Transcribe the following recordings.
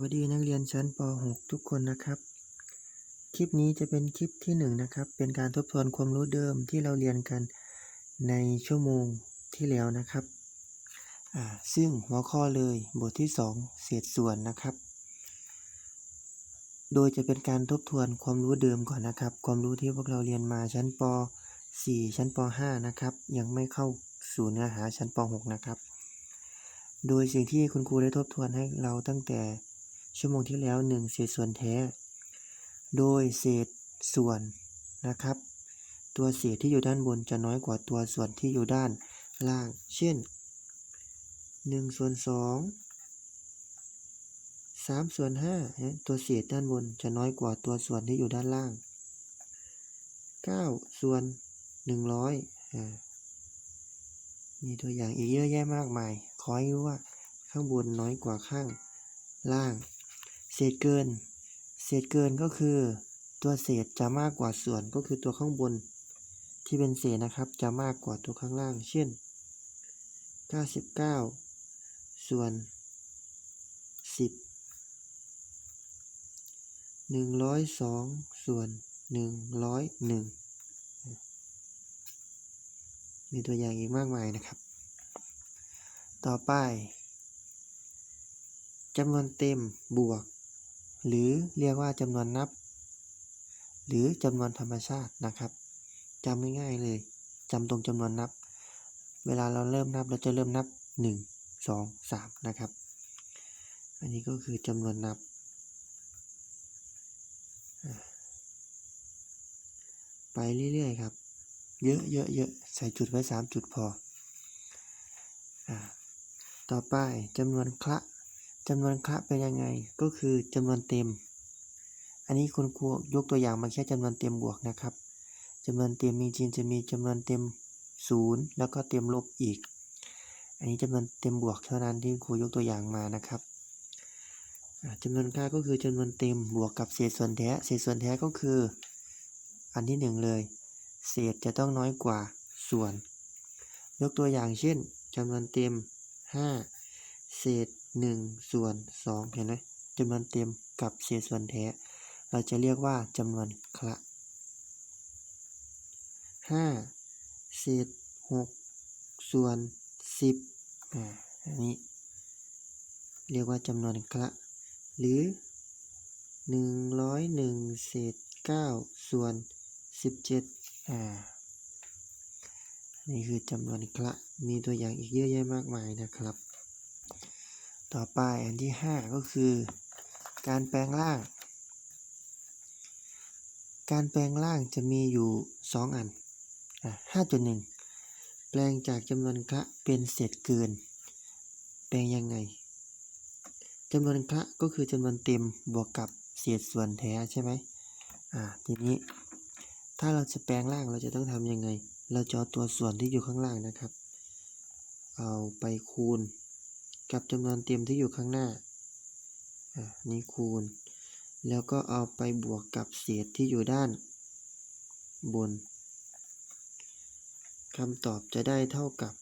วัสดีนักเรียนชั้นป .6 ทุกคนนะครับ คลิปนี้จะเป็นคลิปที่1นงนะครับ เป็นการทบทวนความรู้เดิมที่เราเรียนกันในชั่วโมงที่แล้วนะครับอ่าซึ่งหัวข้อเลยบทที่ 2 เศษส่วนนะครับ โดยจะเป็นการทบทวนความรู้เดิมก่อนนะครับ ความรู้ที่พวกเราเรียนมาชั้นป .4 ชั้นป .5 นะครับ ยังไม่เข้าสู่เนื้อหาชั้นป .6 นะครับ โดยสิ่งที่คุณครูได้ทบทวนให้เราตั้งแต่ ชั่วโมงที่แล้ว 1 เศษส่วนแท้ โดยเศษส่วนนะครับ ตัวเศษที่อยู่ด้านบนจะน้อยกว่าตัวส่วนที่อยู่ด้านล่าง เช่น1ส่วน2 3ส่วน5ตัวเศษด้านบนจะน้อยกว่าตัวส่วนที่อยู่ด้านล่าง 9 ส่วน 100อ่ามีตัวอย่างอีกเยอะแยะมากมาย ขอให้รู้ว่าข้างบนน้อยกว่าข้างล่าง เศษเกิน เศษเกินก็คือตัวเศษจะมากกว่าส่วนก็คือตัวข้างบน ที่เป็นเศษนะครับจะมากกว่าตัวข้างล่าง เช่น 99 ส่วน 10 102 ส่วน 101 มีตัวอย่างอีกมากมายนะครับ ต่อไปจำนวนเต็มบวก หรือเรียกว่าจำนวนนับ หรือจำนวนธรรมชาตินะครับจำง่ายๆเลยจำตรงจำนวนนับ เวลาเราเริ่มนับเราจะเริ่มนับ 1 2 3 นะครับ อันนี้ก็คือจำนวนนับ ไปเรื่อยๆครับ เยอะเยอะเยอะใส่จุดไว้ 3 จุดพออต่อไปจำนวนคละ จำนวนคะเป็นยังไงก็คือจำนวนเต็ม อันนี้คุณครูยกตัวอย่างมาแค่จำนวนเต็มบวกนะครับจำนวนเต็มมีจริงจะมีจำนวนเต็มศูนย์แล้วก็เต็มลบอีก อันนี้จำนวนเต็มบวกเท่านั้นที่ครูยกตัวอย่างมานะครับจำนวนค่าก็คือจำนวนเต็มบวกกับเศษส่วนแท้ เศษส่วนแท้ก็คือ อันที่หนึ่งเลย เศษจะต้องน้อยกว่าส่วน ยกตัวอย่างเช่นจำนวนเต็ม 5 เศษ 1 ส่วน 2 เห็นไหมจำนวนเต็มกับเศษส่วนแท้ เราจะเรียกว่าจำนวนคละ 5 เศษ 6 ส่วน 10อ่าอันนี้ เรียกว่าจำนวนคละ หรือ 101 เศษ 9 ส่วน 17อ่านี่คือจำนวนคละ มีตัวอย่างอีกเยอะแยะมากมายนะครับ ต่อไปอันที่ 5 ก็คือ การแปลงร่าง การแปลงร่างจะมีอยู่ 2 อันอะ5.1แปลงจากจำนวนคละเป็นเศษเกิน แปลงยังไงจำนวนคละก็คือจำนวนเต็มบวกกับเศษส่วนแท้ใช่ไหมอ่าทีนี้ถ้าเราจะแปลงร่างเราจะต้องทำยังไง เราจะเอาตัวส่วนที่อยู่ข้างล่างนะครับ เอาไปคูณ กับจำนวนเต็มที่อยู่ข้างหน้าอ่านี่คูณ แล้วก็เอาไปบวกกับเศษที่อยู่ด้าน บนคำตอบจะได้เท่ากับ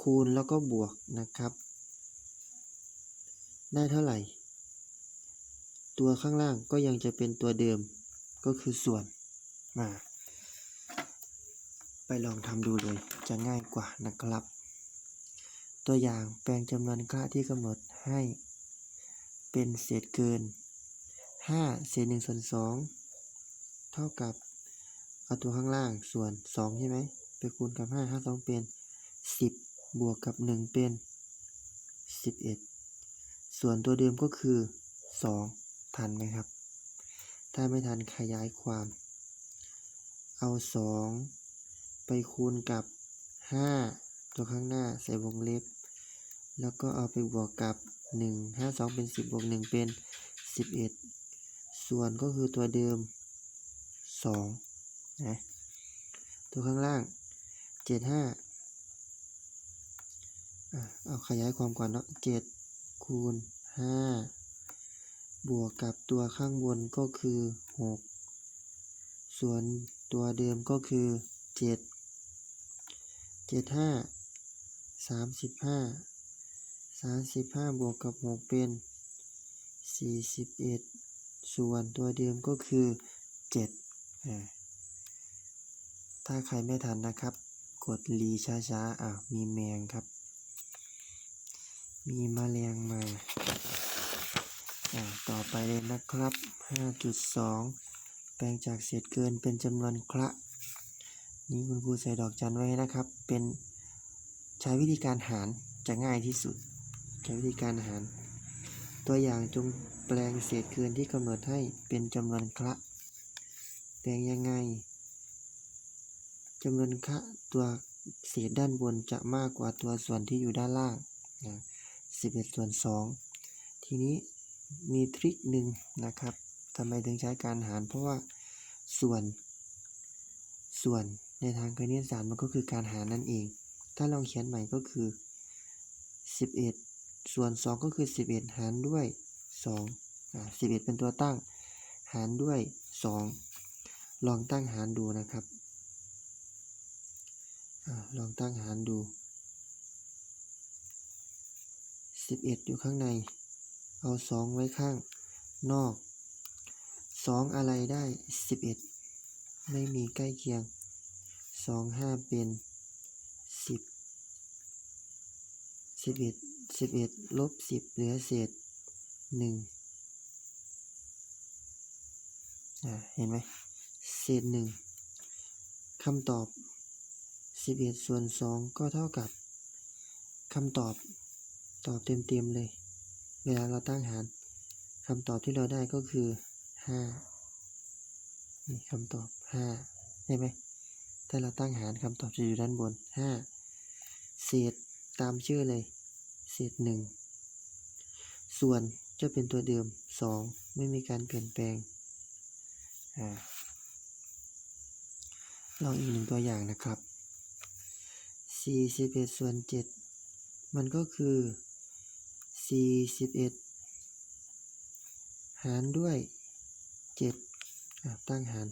คูณแล้วก็บวกนะครับ ได้เท่าไหร่ ตัวข้างล่างก็ยังจะเป็นตัวเดิมก็คือส่วนมาไปลองทำดูเลยจะง่ายกว่านะครับ ตัวอย่างแปลงจำนวนค่าที่กำหนดให้ เป็นเศษเกิน 5 เศษ1ส่วน2เท่ากับ เอาตัวข้างล่างส่วน 2 ใช่ไหม ไปคูณกับ 5 5 2 เป็น 10 บวกกับ 1 เป็น 11 ส่วนตัวเดิมก็คือ 2 ทันไหมครับ ถ้าไม่ทันขยายความ เอา 2 ไปคูณกับ 5 ตัวข้างหน้าใส่วงเล็บ แล้วก็เอาไปบวกกับ 1 5 2 เป็น 10 บวก 1 เป็น 11 ส่วนก็คือตัวเดิม 2 นะ ตัวข้างล่าง 75 เอาขยายความก่อนเนาะ7คูณ 5 บวกกับตัวข้างบนก็คือ 6 ส่วนตัวเดิมก็คือ 7 75 35 35บวกกับ6เป็นสี่สิบเอ็ดส่วนตัวเดิมก็คือเจ็ดอ่าถ้าใครไม่ทันนะครับ กดรีช้าๆอ่ามีแมงครับ มีมแมลงมาอ่าต่อไปเลยนะครับห้าจุดสองแปลงจากเศษเกินเป็นจำนวนคละนี่คุณครูใส่ดอกจันไว้นะครับ เป็นใช้วิธีการหารจะง่ายที่สุด ใช้วิธีการหาร ตัวอย่างจงแปลงเศษเกินที่กำหนดให้เป็นจำนวนคละ แปลงยังไงจำนวนคะตัวเศษด้านบนจะมากกว่าตัวส่วนที่อยู่ด้านล่างนะ11 ส่วน 2 ทีนี้มีทริคหนึ่งนะครับทำไมถึงใช้การหาร เพราะว่าส่วน ส่วนในทางคณิตศาสตร์มันก็คือการหารนั่นเอง ถ้าลองเขียนใหม่ก็คือ 11 ส่วน 2 ก็คือ 11 หารด้วย2อ่า11 เป็นตัวตั้ง หารด้วย 2 ลองตั้งหารดูนะครับอลองตั้งหารดู 11 อยู่ข้างใน เอา 2 ไว้ข้างนอก 2 อะไรได้ 11 ไม่มีใกล้เคียงสองห้าเป็นสิบ สิบเอ็ดลบสิบเหลือเศษหนึ่งอ่าเห็นไหมเศษหนึ่งคำตอบสิบเอ็ดส่วนสองก็เท่ากับคำตอบตอบเต็มๆเลย เวลาเราตั้งหารคำตอบที่เราได้ก็คือห้านี่คำตอบห้าใช่ไหมถ้าเราตั้งหารคำตอบจะอยู่ด้านบน5เศษตามชื่อเลย เศษ1ส่วนจะเป็นตัวเดิม 2 ไม่มีการเปลี่ยนแปลงอลองอีกหนึ่งตัวอย่างนะครับ41ส่วน 7 มันก็คือ41 หารด้วย 7 ตั้งหาร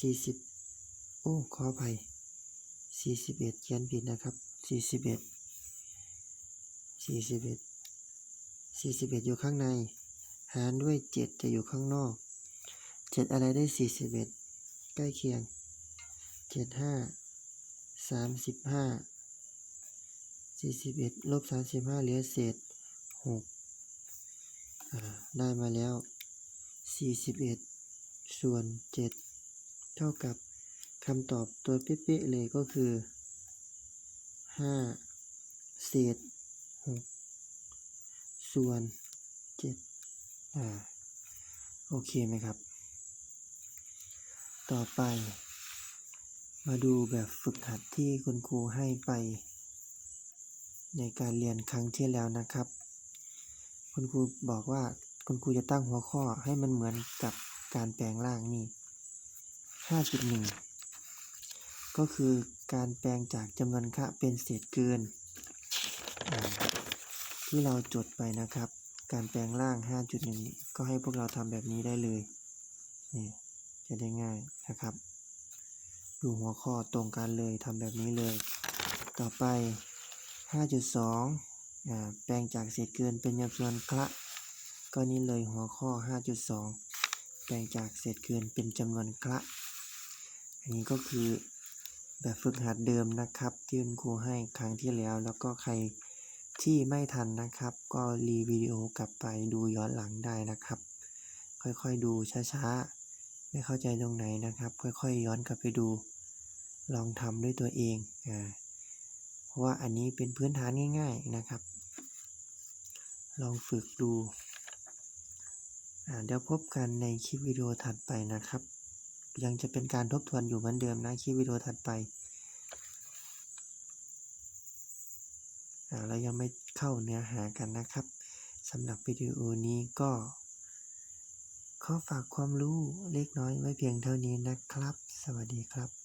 สี่สิบโอ้ ขออภัยสี่สิบเอ็ดเขียนผิดนะครับ สี่สิบเอ็ดสี่สิบเอ็ดสี่สิบเอ็ดอยู่ข้างใน หารด้วยเจ็ดจะอยู่ข้างนอกเจ็ดอะไรได้สี่สิบเอ็ดใกล้เคียงเจ็ดห้าสามสิบห้าสี่สิบเอ็ดลบสามสิบห้าเหลือเศษหกได้มาแล้วสี่สิบเอ็ดส่วนเจ็ดเท่ากับคำตอบตัวเป๊ะๆเลยก็คือ 5เศษ6ส่วน7อ่าโอเคไหมครับ ต่อไป มาดูแบบฝึกหัดที่คุณครูให้ไป ในการเรียนครั้งที่แล้วนะครับ คุณครูบอกว่าคุณครูจะตั้งหัวข้อให้มันเหมือนกับการแปลงร่างนี่ 5.1 ก็คือการแปลงจากจำนวนค่าเป็นเศษเกิน ที่เราจดไปนะครับ การแปลงร่าง 5.1 ก็ให้พวกเราทำแบบนี้ได้เลยนี่จะได้ง่ายนะครับ ดูหัวข้อตรงกันเลยทำแบบนี้เลย ต่อไป 5.2 แปลงจากเศษเกินเป็นจำนวนคะก็นี่เลยหัวข้อ 5.2 แปลงจากเศษเกินเป็นจำนวนคะอันนี้ก็คือ แบบฝึกหัดเดิมนะครับที่คุณครูให้ครั้งที่แล้ว แล้วก็ใครที่ไม่ทันนะครับ ก็รีวิดีโอกลับไปดูย้อนหลังได้นะครับ ค่อยๆดูช้าๆ ไม่เข้าใจตรงไหนนะครับ ค่อยๆ ย้อนกลับไปดู ลองทำด้วยตัวเองอ่าเพราะว่าอันนี้เป็นพื้นฐานง่าย ๆนะครับ ลองฝึกดูอ่าเดี๋ยวพบกันในคลิปวิดีโอถัดไปนะครับ ยังจะเป็นการทบทวนอยู่เหมือนเดิมนะคลิปวิดีโอถัดไปอ่าเรายังไม่เข้าเนื้อหากันนะครับสำหรับวิดีโอนี้ก็ขอฝากความรู้เล็กน้อยไว้เพียงเท่านี้นะครับ สวัสดีครับ